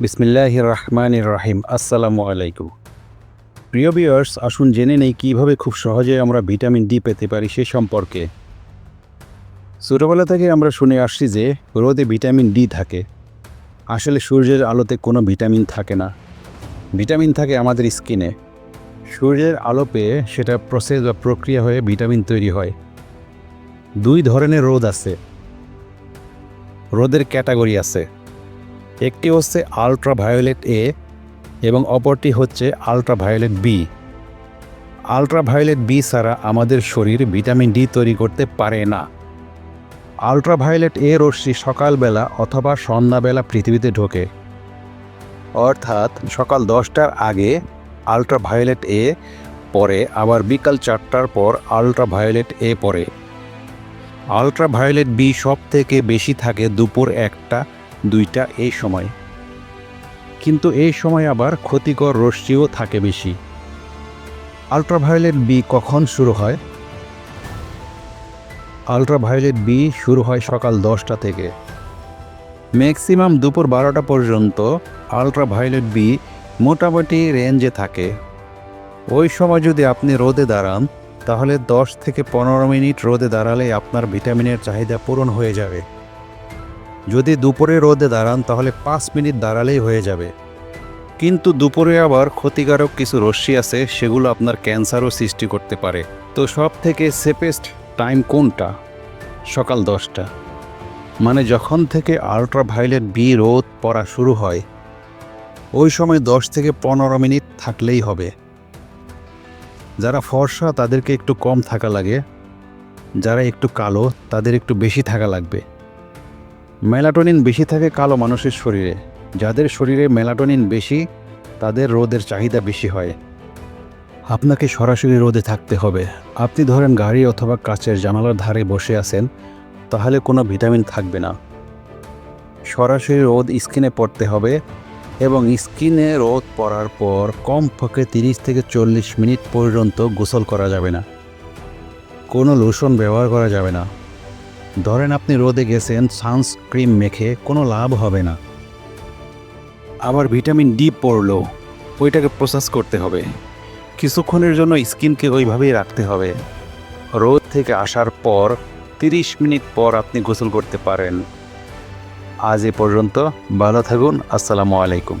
বিসমিল্লাহ রহমান রাহিম আসসালামু আলাইকুম প্রিয় বিয়ার্স আসুন জেনে নেই কীভাবে খুব সহজে আমরা ভিটামিন ডি পেতে পারি সে সম্পর্কে। ছোটোবেলা থেকে আমরা শুনে আসছি যে রোদে ভিটামিন ডি থাকে। আসলে সূর্যের আলোতে কোনো ভিটামিন থাকে না। ভিটামিন থাকে আমাদের স্কিনে। সূর্যের আলো পেয়ে সেটা প্রসেস বা প্রক্রিয়া হয়ে ভিটামিন তৈরি হয়। দুই ধরনের রোদ আছে। রোদের ক্যাটাগরি আছে। একটি হচ্ছে আলট্রা ভায়োলেট এ এবং অপরটি হচ্ছে ultraviolet B. Ultraviolet B ছাড়া আমাদের শরীর ভিটামিন ডি তৈরি করতে পারে না। আলট্রা ভায়োলেট এ রশ্মি সকালবেলা অথবা সন্ধ্যাবেলা পৃথিবীতে ঢোকে। অর্থাৎ সকাল দশটার আগে আলট্রা ভায়োলেট এ পরে আবার বিকাল চারটার পর আলট্রা ভায়োলেট এ পরে আলট্রা ভায়োলেট বি সব থেকে বেশি থাকে দুপুর একটা দুইটা এই সময়। কিন্তু এই সময় আবার ক্ষতিকর রশ্মিও থাকে বেশি। আলট্রাভায়োলেট বি কখন শুরু হয়? আলট্রাভায়োলেট বি শুরু হয় সকাল দশটা থেকে। ম্যাক্সিমাম দুপুর বারোটা পর্যন্ত আলট্রাভায়োলেট বি মোটামুটি রেঞ্জে থাকে। ওই সময় যদি আপনি রোদে দাঁড়ান, তাহলে দশ থেকে পনেরো মিনিট রোদে দাঁড়ালে আপনার ভিটামিনের চাহিদা পূরণ হয়ে যাবে। যদি দুপুরে রোদে দাঁড়ান, তাহলে পাঁচ মিনিট দাঁড়ালেই হয়ে যাবে। কিন্তু দুপুরে আবার ক্ষতিকারক কিছু রশ্মি আছে, সেগুলো আপনার ক্যান্সারও সৃষ্টি করতে পারে। তো সব থেকে সেফেস্ট টাইম কোনটা? সকাল দশটা। মানে যখন থেকে আলট্রাভায়োলেট বি রোদ পড়া শুরু হয়, ওই সময় দশ থেকে পনেরো মিনিট থাকলেই হবে। যারা ফর্সা, তাদেরকে একটু কম থাকা লাগে। যারা একটু কালো, তাদের একটু বেশি থাকা লাগবে। মেলাটোনিন বেশি থাকে কালো মানুষের শরীরে। যাদের শরীরে মেলাটোনিন বেশি, তাদের রোদের চাহিদা বেশি হয়। আপনাকে সরাসরি রোদে থাকতে হবে। আপনি ধরেন গাড়ি অথবা কাচের জানালার ধারে বসে আছেন, তাহলে কোনো ভিটামিন থাকবে না। সরাসরি রোদ স্কিনে পড়তে হবে এবং স্কিনে রোদ পড়ার পর কমপক্ষে তিরিশ থেকে চল্লিশ মিনিট পর্যন্ত গোসল করা যাবে না। কোনো লোশন ব্যবহার করা যাবে না। ধরেন আপনি রোদে গেছেন, সানস্ক্রিম মেখে কোনো লাভ হবে না। আবার ভিটামিন ডি পড়ল, ওইটাকে প্রসেস করতে হবে। কিছুক্ষণের জন্য স্কিনকে ওইভাবেই রাখতে হবে। রোদ থেকে আসার পর তিরিশ মিনিট পর আপনি গোসল করতে পারেন। আজ এ পর্যন্ত, ভালো থাকুন, আসসালামু আলাইকুম।